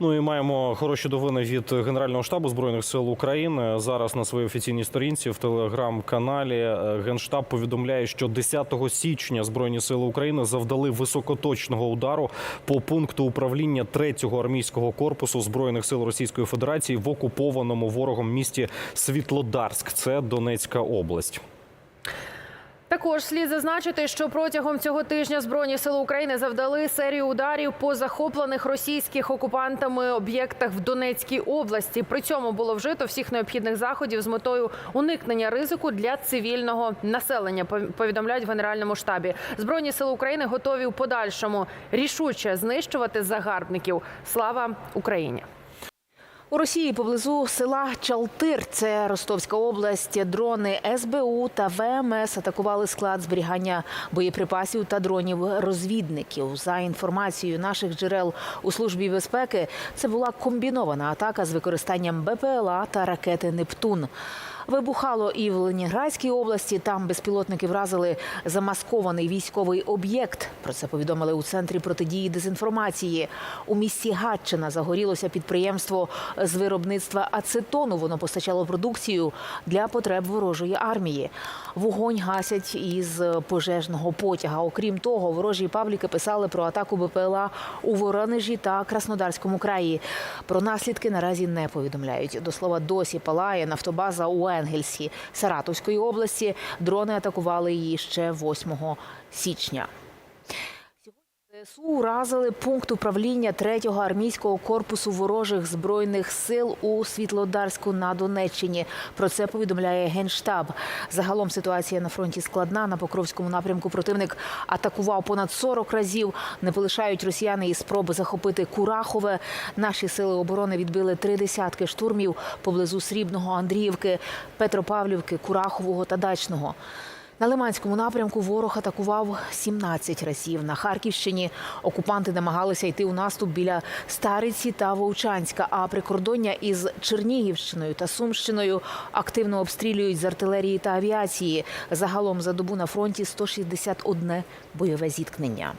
Ну і маємо хороші новини від Генерального штабу збройних сил України. Зараз на своїй офіційній сторінці в телеграм-каналі е, Генштаб повідомляє, що 10 січня збройні сили України завдали високоточного удару по пункту управління 3-го армійського корпусу збройних сил Російської Федерації в окупованому ворогом місті Світлодарськ. Це Донецька область. Також слід зазначити, що протягом цього тижня збройні сили України завдали серію ударів по захоплених російських окупантами об'єктах в Донецькій області. При цьому було вжито всіх необхідних заходів з метою уникнення ризику для цивільного населення. пов- Повідомляють в генеральному штабі. Збройні сили України готові у подальшому рішуче знищувати загарбників. Слава Україні! У Росії поблизу села Чалтир, це Ростовська область, дрони СБУ та ВМС атакували склад зберігання боєприпасів та дронів розвідників. За інформацією наших джерел у службі безпеки, це була комбінована атака з використанням БПЛА та ракети Нептун. Вибухало і в Ленінградській області. Там безпілотники вразили замаскований військовий об'єкт. Про це повідомили у центрі протидії дезінформації. У місті Гатчина загорілося підприємство з виробництва ацетону. Воно постачало продукцію для потреб ворожої армії. Вогонь гасять із пожежного потяга. Окрім того, ворожі пабліки писали про атаку БПЛА у Воронежі та Краснодарському краї. Про наслідки наразі не повідомляють. До слова, досі палає нафтобаза у Енгельсі Саратовської області. Дрони атакували її ще 8 січня. ЗСУ уразили пункт управління 3-го армійського корпусу ворожих збройних сил у Світлодарську на Донеччині. Про це повідомляє генштаб. Загалом ситуація на фронті складна. На покровському напрямку противник атакував понад 40 разів. Не полишають росіяни і спроби захопити Курахове. Наші сили оборони відбили три десятки штурмів поблизу Срібного, Андріївки, Петропавлівки, Курахового та Дачного. На Лиманському напрямку ворог атакував 17 разів. На Харківщині окупанти намагалися йти у наступ біля Стариці та Вовчанська. А прикордоння із Чернігівщиною та Сумщиною активно обстрілюють з артилерії та авіації. Загалом за добу на фронті 161 бойове зіткнення.